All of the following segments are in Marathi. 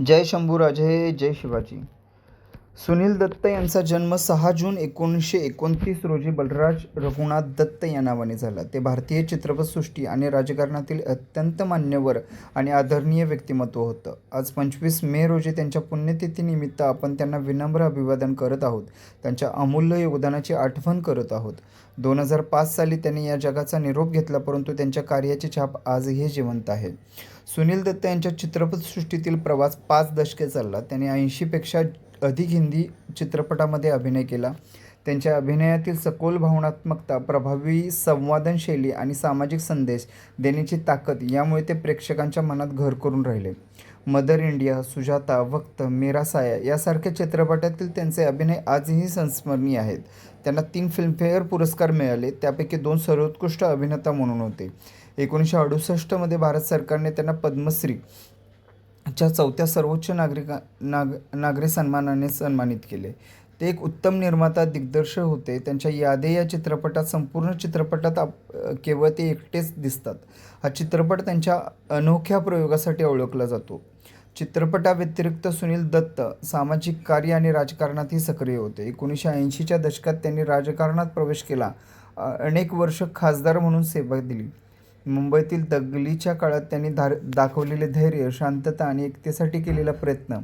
जय शंभूराजे जय शिवाजी. सुनील दत्त यांचा जन्म सहा जून एकोणीसशे एकोणतीस रोजी बलराज रघुनाथ दत्त या नावाने झाला. ते भारतीय चित्रपटसृष्टी आणि राजकारणातील अत्यंत मान्यवर आणि आदरणीय व्यक्तिमत्व होतं. आज पंचवीस मे रोजी त्यांच्या पुण्यतिथीनिमित्त आपण त्यांना विनम्र अभिवादन करत आहोत. त्यांच्या अमूल्य योगदानाची आठवण करत आहोत. दोन हजार पाच साली त्यांनी या जगाचा निरोप घेतला परंतु त्यांच्या कार्याची छाप आजही जिवंत आहे. सुनील दत्त यांच्या चित्रपटसृष्टीतील प्रवास पाच दशके चालला. त्यांनी ऐंशीपेक्षा अधिक हिंदी चित्रपटामध्ये अभिनय केला. त्यांच्या अभिनयातील सखोल भावनात्मकता प्रभावी संवादनशैली आणि सामाजिक संदेश देण्याची ताकद यामुळे ते प्रेक्षकांच्या मनात घर करून राहिले. मदर इंडिया सुजाता वक्त मेरा साया यासारख्या चित्रपटातील त्यांचे अभिनय आजही संस्मरणीय आहेत. त्यांना तीन फिल्मफेअर पुरस्कार मिळाले त्यापैकी दोन सर्वोत्कृष्ट अभिनेता म्हणून होते. एकोणीसशे अडुसष्टमध्ये भारत सरकारने त्यांना पद्मश्री च्या चौथ्या सर्वोच्च नागरिका नाग नागरी सन्मानाने सन्मानित केले. ते एक उत्तम निर्माता दिग्दर्शक होते. त्यांच्या यादे या चित्रपटात संपूर्ण चित्रपटात आप केवळ ते एकटेच दिसतात. हा चित्रपट त्यांच्या अनोख्या प्रयोगासाठी ओळखला जातो. चित्रपटाव्यतिरिक्त सुनील दत्त सामाजिक कार्य आणि राजकारणातही सक्रिय होते. एकोणीसशे ऐंशीच्या दशकात त्यांनी राजकारणात प्रवेश केला. अनेक वर्ष खासदार म्हणून सेवा दिली. मुंबईतील दंगलीच्या काळात त्यांनी धार दाखवलेले धैर्य शांतता आणि एकतेसाठी केलेला प्रयत्न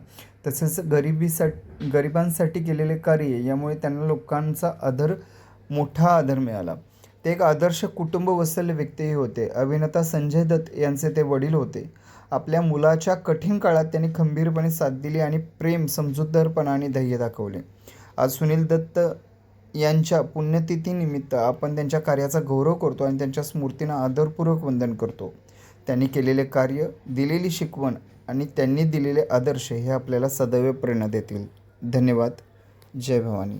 तसेच गरिबीसाठी गरिबांसाठी केलेले कार्य यामुळे त्यांना लोकांचा आदर मोठा आदर मिळाला. ते एक आदर्श कुटुंब वसलेले व्यक्तीही होते. अभिनेता संजय दत्त यांचे ते वडील होते. आपल्या मुलाच्या कठीण काळात त्यांनी खंबीरपणे साथ दिली आणि प्रेम समजूतदारपणा आणि धैर्य दाखवले. आज सुनील दत्त यांच्या पुण्यतिथीनिमित्त आपण त्यांच्या कार्याचा गौरव करतो आणि त्यांच्या स्मृतींना आदरपूर्वक वंदन करतो. त्यांनी केलेले कार्य दिलेली शिकवण आणि त्यांनी दिलेले आदर्श हे आपल्याला सदैव प्रेरणा देतील. धन्यवाद. जय भवानी.